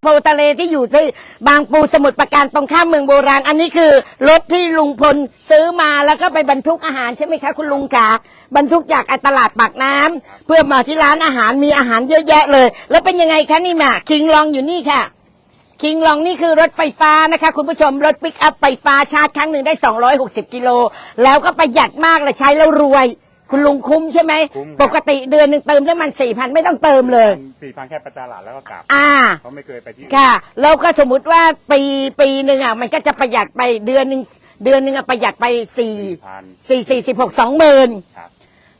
โพทะเลที่อยู่ที่บางปูสมุทรปราการตรงข้ามเมืองโบราณ อันนี้คือรถที่ลุงพลซื้อมาแล้วก็ไปบรรทุกอาหารใช่ไหมคะคุณลุงคะบรรทุกจากไอ้ตลาดปากน้ำเพื่อมาที่ร้านอาหารมีอาหารเยอะแยะเลย แล้วเป็นยังไงคะนี่มาคิงลองอยู่นี่ค่ะ คิงลองนี่คือรถไฟฟ้านะคะ คุณผู้ชมรถปิกอัพไฟฟ้าชาร์จครั้งหนึ่งได้ 260 กิโล แล้วก็ประหยัดมากเลยใช้แล้วรวย คุณลุงคุ้มใช่ไหม คุ้มครับ ปกติเดือนหนึ่งเติมได้มันสี่พันไม่ต้องเติมเลย สี่พันแค่ไปตลาดแล้วก็กลับอ่า เขาไม่เคยไปที่ค่ะ แล้วก็สมมุติว่าปีปีหนึ่งอะมันก็จะประหยัดไปเดือนหนึ่งเดือนหนึ่งอะประหยัดไปสี่พันสี่สี่สิบหกสองหมื่นครับ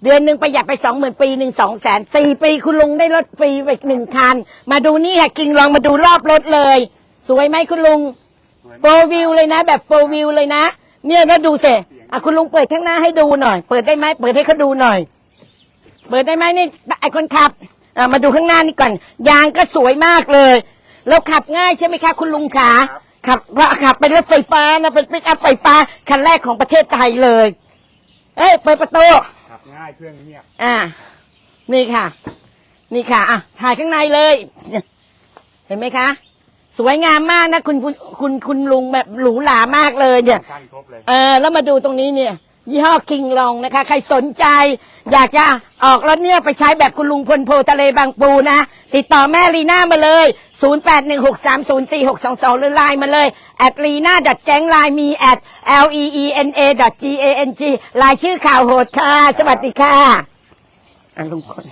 เดือนหนึ่งประหยัดไปสองหมื่นปีหนึ่งสองแสนสี่ปีคุณลุงได้รถฟรีไปหนึ่งคัน มาดูนี่ค่ะกิงลองมาดูรอบรถเลย สวยไหมคุณลุง สวยโฟวิวเลยนะ แบบโฟวิวเลยนะ เนี่ยนะดูสิ อะคุณลุงเปิดข้างหน้าให้ดูหน่อย เปิดได้ไหมเปิดให้เขาดูหน่อย เปิดได้ไหมนี่ไอคนขับอะมาดูข้างหน้านี่ก่อน ยางก็สวยมากเลย แล้วขับง่ายใช่ไหมคะคุณลุงขาขับว่าขับเป็นรถไฟฟ้านะเป็นปิกอัพไฟฟ้าคันแรกของประเทศไทยเลย เอ้ยเปิดประตูขับง่ายเครื่องเงียบอ่า นี่ค่ะ นี่ค่ะอะถ่ายข้างในเลย เห็นไหมคะ สวยงามมากนะคุณคุณคุณคุณลุงแบบหรูหรามากเลยเนี่ยขั้นครบเลยเออแล้วมาดูตรงนี้เนี่ย ยี่ห้อคิงลองนะคะ ใครสนใจ อยากจะออกรถเนี่ยไปใช้แบบคุณลุงพลโพทะเลบางปูนะ ติดต่อแม่ลีน่ามาเลย 0816304622 หรือไลน์มาเลย at lina ดัดแก๊งไลน์มี at l e e n a g a n g ลายชื่อข่าวโหดค่ะ สวัสดีค่ะอะลุงพล